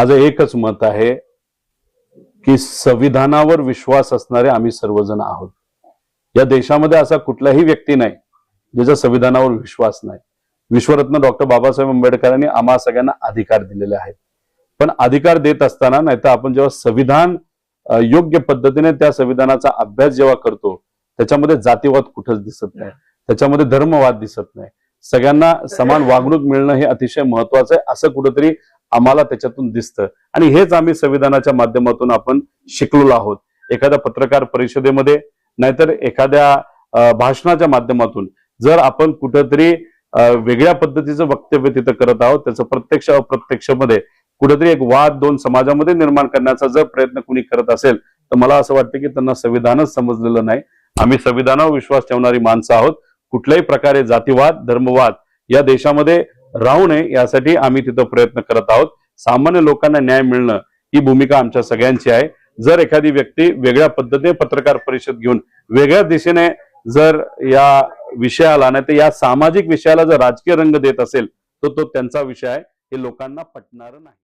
माझं एकच मत आहे की संविधानावर विश्वास असणारे आम्ही सर्वजण आहोत. या देशामध्ये असा कुठलाही व्यक्ती नाही ज्याचा संविधानावर विश्वास नाही. विश्वरत्न डॉक्टर बाबासाहेब आंबेडकरांनी आम्हा सगळ्यांना अधिकार दिलेले आहेत. पण अधिकार देत असताना नाहीतर आपण जेव्हा संविधान योग्य पद्धतीने त्या संविधानाचा अभ्यास जेव्हा करतो त्याच्यामध्ये जातीवाद कुठंच दिसत नाही. त्याच्यामध्ये धर्मवाद दिसत नाही. सगळ्यांना समान वागणूक मिळणं हे अतिशय महत्वाचं आहे. असं कुठंतरी आम्हाला त्याच्यातून दिसतं. आणि हेच आम्ही संविधानाच्या माध्यमातून आपण शिकलेलो आहोत. एखाद्या पत्रकार परिषदेमध्ये नाहीतर एखाद्या भाषणाच्या माध्यमातून. जर आपण कुठंतरी वेगळ्या पद्धतीचं वक्तव्य तिथं करत आहोत त्याचं प्रत्यक्ष अप्रत्यक्षमध्ये कुठेतरी एक वाद दोन समाजामध्ये निर्माण करण्याचा जर प्रयत्न कुणी करत असेल तर मला असं वाटतं की त्यांना संविधानच समजलेलं नाही. आम्ही संविधानावर विश्वास ठेवणारी माणसं आहोत. कुठल्याही प्रकारे जातीवाद धर्मवाद या देशामध्ये राहू नये यासाठी आम्ही तिथं प्रयत्न करत आहोत. सामान्य लोकांना न्याय मिळणं ही भूमिका आमच्या सगळ्यांची आहे. जर एखादी व्यक्ती वेगळ्या पद्धतीने पत्रकार परिषद घेऊन वेगळ्या दिशेने जर या विषयाला नाही तर या सामाजिक विषयाला जर राजकीय रंग देत असेल तर तो त्यांचा विषय आहे. हे लोकांना पटणार नाही.